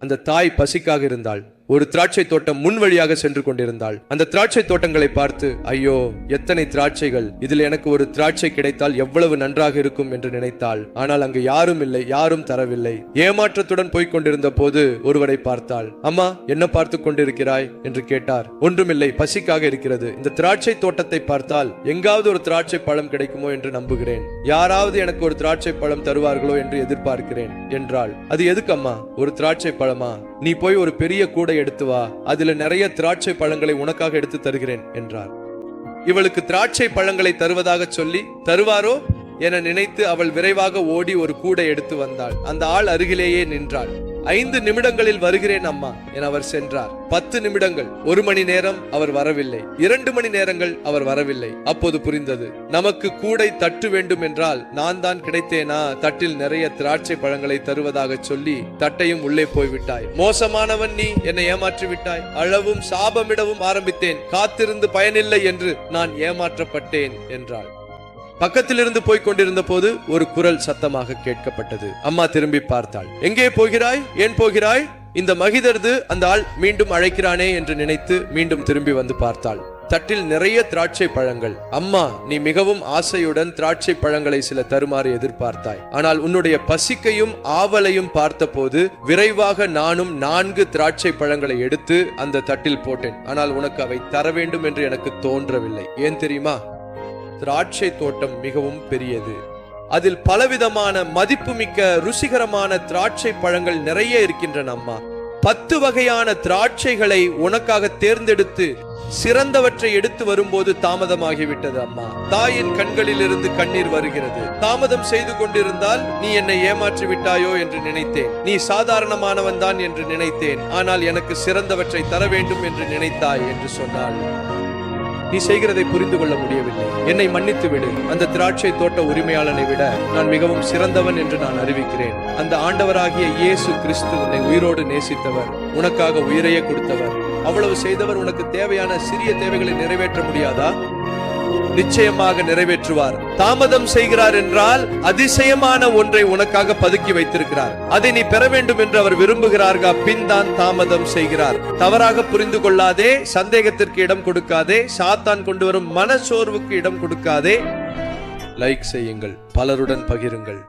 அந்த தாய் பசிக்காக இருந்தாள். ஒரு திராட்சை தோட்டம் முன் வழியாக சென்று கொண்டிருந்தாள். அந்த திராட்சை தோட்டங்களை பார்த்து ஐயோ எத்தனை திராட்சைகள். இதில் எனக்கு ஒரு திராட்சை கிடைத்தால் எவ்வளவு நன்றாக இருக்கும் என்று நினைத்தாள். ஆனால் அங்கு யாரும் இல்லை யாரும் தரவில்லை. ஏமாற்றத்துடன் போய்க் கொண்டிருந்த போது ஒருவரை பார்த்தாள். அம்மா என்ன பார்த்து கொண்டிருக்கிறாய்? என்று கேட்டார். ஒன்றுமில்லை பசிக்காக இருக்கிறது. இந்த திராட்சை தோட்டத்தை பார்த்தால் எங்காவது ஒரு திராட்சை பழம் கிடைக்குமோ என்று நம்புகிறேன். யாராவது எனக்கு ஒரு திராட்சை பழம் தருவார்களோ என்று எதிர்பார்க்கிறேன் என்றாள். அது எதுக்கு அம்மா? ஒரு திராட்சை பழமா? நீ போய் ஒரு பெரிய கூடை எடுத்து வா. அதுல நிறைய திராட்சை பழங்களை உனக்காக எடுத்து தருகிறேன் என்றார். இவளுக்கு திராட்சை பழங்களை தருவதாக சொல்லி தருவாரோ? என நினைத்து அவள் விரைவாக ஓடி ஒரு கூடை எடுத்து வந்தாள். அந்த ஆள் அருகிலேயே நின்றாள். ஐந்து நிமிடங்களில் வருகிறேன் அம்மா என அவர் சென்றார். பத்து நிமிடங்கள் ஒரு மணி நேரம் அவர் வரவில்லை. இரண்டு மணி நேரங்கள் அவர் வரவில்லை. அப்போது புரிந்தது நமக்கு கூடை தட்டு வேண்டும் என்றால் நான் தான் கிடைத்தேனா? தட்டில் நிறைய திராட்சை பழங்களை தருவதாக சொல்லி தட்டையும் உள்ளே போய்விட்டாய். மோசமானவன் நீ என்னை ஏமாற்றி விட்டாய் அழவும் சாபமிடவும் ஆரம்பித்தேன். காத்திருந்து பயனில்லை என்று நான் ஏமாற்றப்பட்டேன் என்றாள். பக்கத்திலிருந்து போய்க் கொண்டிருந்த போது ஒரு குரல் சத்தமாக கேட்கப்பட்டது. அம்மா திரும்பி பார்த்தாள். எங்கே போகிறாய்? ஏன் போகிறாய்? இந்த மகிதர்து அந்த ஆள் மீண்டும் அழைக்கிறானே என்று நினைத்து மீண்டும் திரும்பி வந்து பார்த்தாள். தட்டில் நிறைய திராட்சை பழங்கள். அம்மா நீ மிகவும் ஆசையுடன் திராட்சை பழங்களை சில தருமாறு எதிர்பார்த்தாய். ஆனால் உன்னுடைய பசிக்கையும் ஆவலையும் பார்த்தபோது விரைவாக நானும் நான்கு திராட்சை பழங்களை எடுத்து அந்த தட்டில் போட்டேன். ஆனால் உனக்கு அவை தர வேண்டும் என்று எனக்கு தோன்றவில்லை. ஏன் தெரியுமா? திராட்சை தோட்டம் மிகவும் பெரியது. அதில் பலவிதமான மதிப்புமிக்க ருசிகரமான திராட்சை பழங்கள் நிறைய இருக்கின்றன அம்மா. பத்து வகையான திராட்சைகளை உனக்காக தேர்ந்தெடுத்து சிறந்தவற்றை எடுத்து வரும்போது தாமதமாகிவிட்டது அம்மா. தாயின் கண்களில் இருந்து கண்ணீர் வருகிறது. தாமதம் செய்து கொண்டிருந்தால் நீ என்னை ஏமாற்றி விட்டாயோ என்று நினைத்தேன். நீ சாதாரணமானவன் தான் என்று நினைத்தேன். ஆனால் எனக்கு சிறந்தவற்றை தர வேண்டும் என்று நினைத்தாய் என்று சொன்னாள். நீ செய்கிறதை புரிந்து கொள்ள முடியவில்லை. என்னை மன்னித்து விடு. அந்த திராட்சை தோட்ட உரிமையாளனை விட நான் மிகவும் சிறந்தவன் என்று நான் அறிவிக்கிறேன். அந்த ஆண்டவராகிய இயேசு கிறிஸ்து உன்னை உயிரோடு நேசித்தவர் உனக்காக உயிரையே கொடுத்தவர். அவ்வளவு செய்தவர் உனக்கு தேவையான சிறிய தேவைகளை நிறைவேற்ற முடியாதா? நிச்சயமாக நிறைவேற்றுவார். தாமதம் செய்கிறார் என்றால் அதிசயமான ஒன்றை உனக்காக பதுக்கி வைத்திருக்கிறார். அதை நீ பெற வேண்டும் என்று அவர் விரும்புகிறார்கா பின் தான் தாமதம் செய்கிறார். தவறாக புரிந்து கொள்ளாதே சந்தேகத்திற்கு இடம் கொடுக்காதே சாத்தான் கொண்டு வரும் மனச்சோர்வுக்கு இடம் கொடுக்காதே. லைக் செய்யுங்கள் பலருடன் பகிருங்கள்.